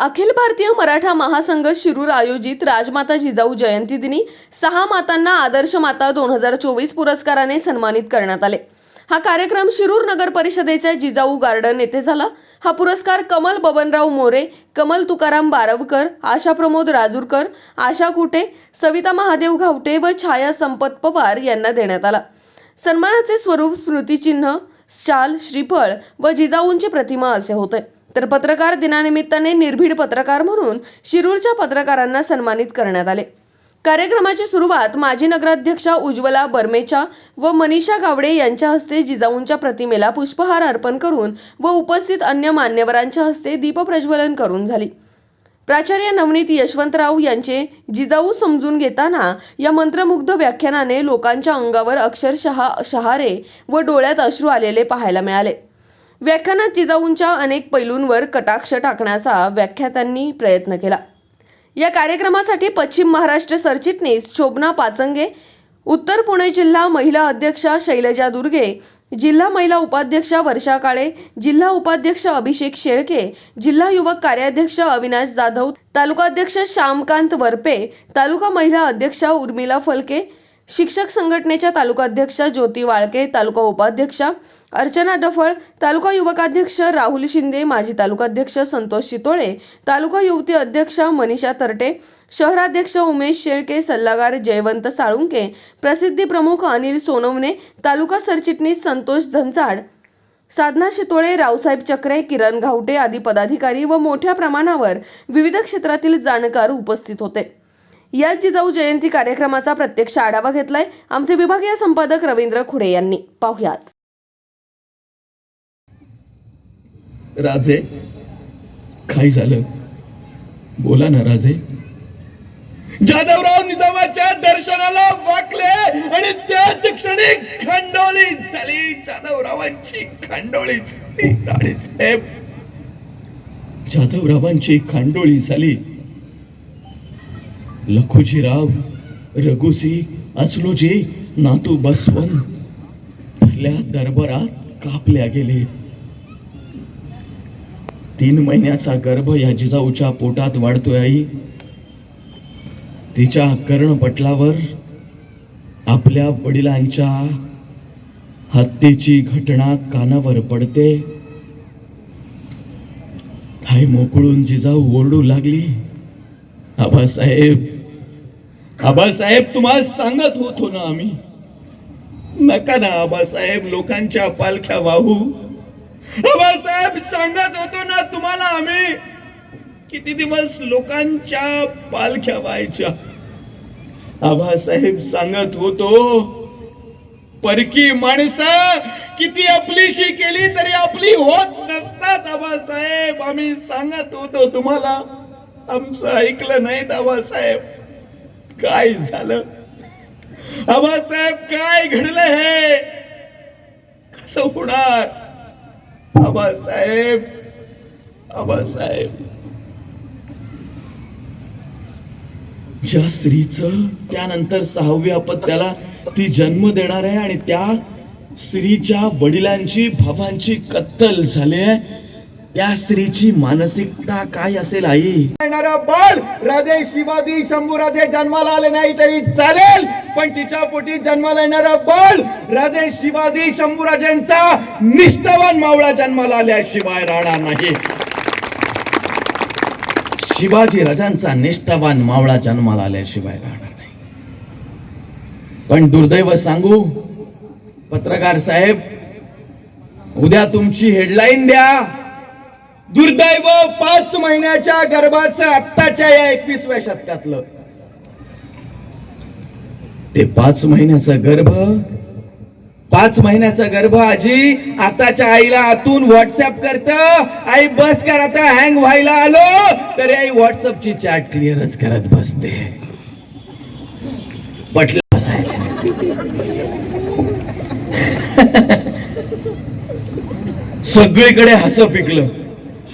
अखिल भारतीय मराठा महासंघ शिरूर आयोजित राजमाता जिजाऊ जयंती दिनी सहा मातांना आदर्श माता दोन हजार चोवीस पुरस्काराने सन्मानित करण्यात आले. हा कार्यक्रम शिरूर नगर परिषदेच्या जिजाऊ गार्डन येथे झाला. हा पुरस्कार कमल बबनराव मोरे कमल तुकाराम बारवकर आशा प्रमोद राजूरकर आशा कुटे सविता महादेव घावटे व छाया संपत पवार यांना देण्यात आला. सन्मानाचे स्वरूप स्मृतिचिन्ह शाल श्रीफळ व जिजाऊंची प्रतिमा असे होते. तर पत्रकार दिनानिमित्ताने निर्भीड पत्रकार म्हणून शिरूरच्या पत्रकारांना सन्मानित करण्यात आले. कार्यक्रमाची सुरुवात माजी नगराध्यक्षा उज्ज्वला बर्मेच्या व मनीषा गावडे यांच्या हस्ते जिजाऊंच्या प्रतिमेला पुष्पहार अर्पण करून व उपस्थित अन्य मान्यवरांच्या हस्ते दीपप्रज्वलन करून झाली. प्राचार्य नवनीत यशवंतराव यांचे जिजाऊ समजून घेताना या मंत्रमुग्ध व्याख्यानाने लोकांच्या अंगावर अक्षरशः शहारे व डोळ्यात अश्रू आलेले पाहायला मिळाले. व्याख्यानात जिजाऊंच्या अनेक पैलूंवर कटाक्ष टाकण्याचा व्याख्यात्यांनी प्रयत्न केला. या कार्यक्रमासाठी पश्चिम महाराष्ट्र सरचिटणीस शोभना पाचंगे उत्तर पुणे जिल्हा महिला अध्यक्षा शैलजा दुर्गे जिल्हा महिला उपाध्यक्षा वर्षा काळे जिल्हा उपाध्यक्ष अभिषेक शेळके जिल्हा युवक कार्याध्यक्ष अविनाश जाधव तालुकाध्यक्ष श्यामकांत वरपे तालुका महिला अध्यक्षा उर्मिला फलके शिक्षक संघटनेच्या तालुकाध्यक्षा ज्योती वाळके तालुका उपाध्यक्षा अर्चना डफळ तालुका युवकाध्यक्ष राहुल शिंदे माजी तालुकाध्यक्ष संतोष चितोळे तालुका युवती अध्यक्षा मनीषा तरटे शहराध्यक्ष उमेश शेळके सल्लागार जयवंत साळुंके प्रसिद्धी प्रमुख अनिल सोनवणे तालुका सरचिटणीस संतोष झंचाड साधना शितोळे रावसाहेब चक्रे किरण घावटे आदी पदाधिकारी व मोठ्या प्रमाणावर विविध क्षेत्रातील जाणकार उपस्थित होते. या जिजाऊ जयंती कार्यक्रमाचा प्रत्यक्ष आढावा घेतलाय. आमचे विभागीय संपादक रवींद्र खुडे यांनी. पाहुयात. राजे काय झालं? बोला ना राजे. जाधवराव निजामाच्या दर्शनाला वाकले आणि त्याच क्षणी खंडोळी झाली. जाधवरावांची खंडोळी झाली. राणीसाहेब जाधवरावांची खंडोळी झाली. लखुजीराव रघुजी अचलूजी नातू बसवन पहिल्या दरबारात कापल्या गेले. तीन महिन्याचा गर्भ या जिजाऊच्या पोटात वाढतोय आई. तिच्या कर्णपटलावर आपल्या वडिलांच्या हत्येची घटना कानावर पडते. हाय मोकळून जिजाऊ ओरडू लागली. आबासाहेब आबासाहेब तुम्हाला सांगत होतो ना आम्ही. नका ना आबासाहेब लोकांच्या पालख्या वाहू. आबासाहेब सांगत होतो ना तुम्हाला आम्ही. किती दिवस लोकांच्या पालख्या व्हायच्या. आबासाहेब सांगत होतो परकी माणसं किती आपलीशी केली तरी आपली होत नसतात आबासाहेब. आम्ही सांगत होतो तुम्हाला. आमचं ऐकलं नाही आबासाहेब. काय झालं? आबासाहेब काय घडलं हे? कसं होणार? आबासाहेब आबासाहेब. ज्या स्त्रीचं त्यानंतर सहाव्या अपत्याला ती जन्म देणार आहे आणि त्या स्त्रीच्या वडिलांची भावांची कत्तल झाली आहे. त्या स्त्रीची मानसिकता काय असेल आई? येणारा बाळ राजे शिवाजी शंभूराजे जन्माला आले नाही तरी चालेल पण तिच्या पोटी जन्माला येणारा बाळ राजे शिवाजी शंभूराजेंचा निष्ठावान मावळा जन्माला आल्याशिवाय राहणार नाही. शिवाजी राजांचा निष्ठावान मावळा जन्माला आल्याशिवाय राहणार नाही. पण दुर्दैव सांगू पत्रकार साहेब उद्या तुमची हेडलाईन द्या. दुर्दैव पाच महिन्याच्या गर्भाचं आत्ताच्या या एकवीसव्या शतकातलं. ते पाच महिन्याचा गर्भ पाच महिन्याचा गर्भ आजी आताच्या आईला आतून व्हॉट्सअप करत आई बस कर आता हँग व्हायला आलो. तरी आई व्हॉट्सअपची चॅट क्लिअरच करत बसते. पटलं बसायचं. सगळीकडे हसं पिकलं.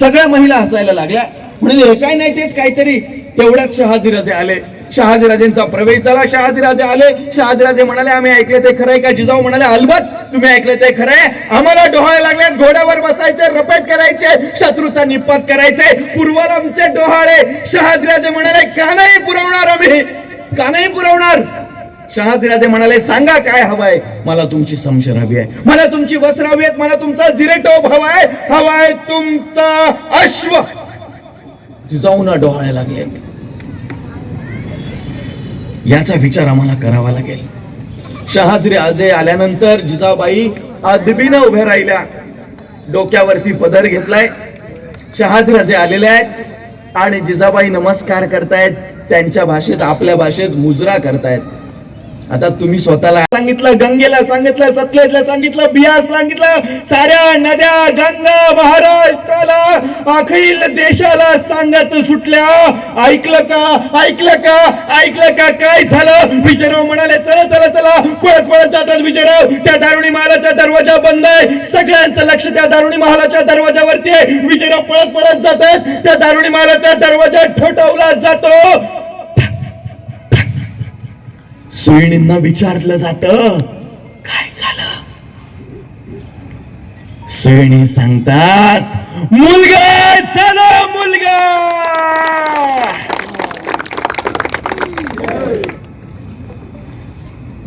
सगळ्या महिला हसायला लागल्या. म्हणजे हे काय नाही तेच काहीतरी. तेवढ्यात शहाजीराजे आले. शहाजीराजेंचा प्रवेश झाला. शहाजीराजे आले. शहाजीराजे म्हणाले आम्ही ऐकले ते खरंय का? जिजाऊ म्हणाले अलबत तुम्ही ऐकले ते खरंय आम्हाला डोहाळे लागले घोड्यावर बसायचे रपेट करायचे शत्रूचा निपात करायचे. पूर्वलमचे डोहाळे. शहाजीराजे म्हणाले का नाही पुरवणार आम्ही? का नाही पुरवणार? शहाजीराजे म्हणाले सांगा काय हवाय? मला तुमची समशर हवी आहे. मला तुमची वस्त्र हवी आहेत मला तुमचा जिरेटोप हवाय हवाय तुमचा अश्व. जाऊन डोहाळे लागलेत याचा विचार आम्हाला करावा लागेल. शहाजरी आजे आल्यानंतर जिजाबाई अदबीनं उभ्या राहिल्या. डोक्यावरती पदर घेतलाय. शहाजराजे आलेले आहेत आणि जिजाबाई नमस्कार करतायत. त्यांच्या भाषेत आपल्या भाषेत मुजरा करतायत. आता तुम्ही स्वतःला सांगितलं गंगेला सांगितलं सतलेजला सांगितलं बियास सांगितलं साऱ्या नद्या गंगा महाराष्ट्राला अखिल देशाला सांगत सुटल्या. ऐकलं का? ऐकलं का? ऐकलं का? काय झालं? विजयराव म्हणाले चला चला चला पळत पळत जातात विजयराव. त्या दारुणी महालाचा दरवाजा बंद आहे. सगळ्यांचं लक्ष त्या दारुणी महालाच्या दरवाजावरती आहे. विजयराव पळत पळत जातात. त्या दारुणी महालाचा दरवाजा ठोठावला जातो. सैनींना विचारलं जात काय झालं? सैनी सांगतात मुलगा झाला मुलगा!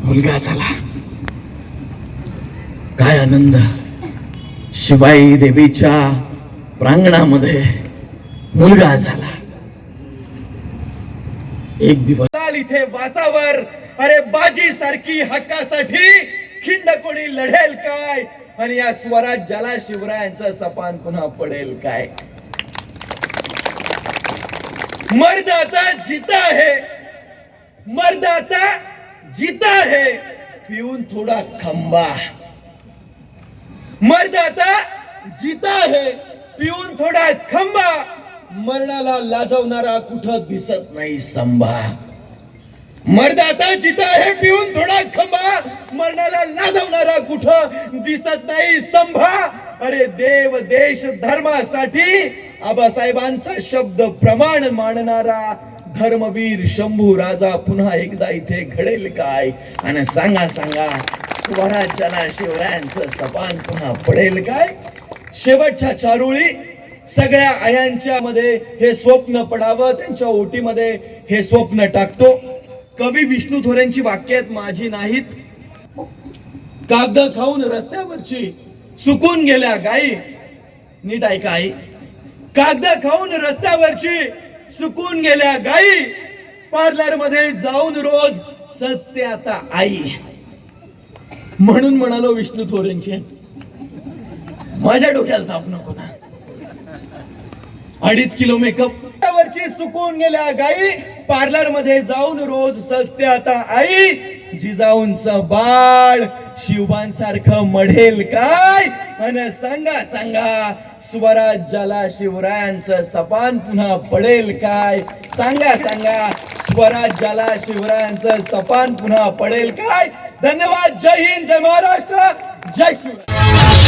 मुलगा झाला? काय आनंद? शिवाई देवीच्या प्रांगणामध्ये मुलगा झाला. एक दिवस इथे वासावर अरे बाजी सारखी हक्कासाठी खिंड कोणी लढेल काय? आणि या स्वराज्याला शिवरायांचा सपान पुन्हा पडेल काय? मर्द आता जिता है. मर्द आता जिता है. पिऊन थोडा खंबा. मर्द आता जिता है. पिऊन थोडा खंबा. मरणाला लाजवणारा कुठं दिसत नाही संभा. मरदाता जिथं आहे पिऊन थोडा खंबा. मरणाला लाजवणारा कुठं दिसत नाही संभा. अरे देव देश धर्मासाठी आबासाहेबांचा शब्द प्रमाण मानणारा धर्मवीर शंभू राजा पुन्हा एकदा इथे घडेल काय? आणि सांगा सांगा स्वराज्याला शिवरायांचं सपान पुन्हा पडेल काय? शेवटच्या चारुळी सगळ्या आयांच्या मध्ये हे स्वप्न पडावं त्यांच्या ओटीमध्ये हे स्वप्न टाकतो. कवी विष्णू थोरेंची वाक्य आहेत माझी नाहीत. कागद खाऊन रस्त्यावरची सुकून गेल्या गाई. नीट ऐका आई. कागद खाऊन रस्त्यावरची सुकून गेल्या गाई. पार्लरमध्ये जाऊन रोज सजते आता आई. म्हणून म्हणालो विष्णू थोरेंची. माझ्या डोक्याला ताप नको ना. अडीच किलो मेकअप. वरची सुकून गेल्या गाई पार्लरमध्ये जाऊन रोज सजते आता आई. जिजाऊंच बाळ शिवबान सारखं मढेल काय? अन सांगा सांगा स्वराज्याला शिवरायांचं सपान पुन्हा पडेल काय? सांगा सांगा स्वराज्याला शिवरायांचं सपान पुन्हा पडेल काय? धन्यवाद जय हिंद जय महाराष्ट्र जय शिवराय.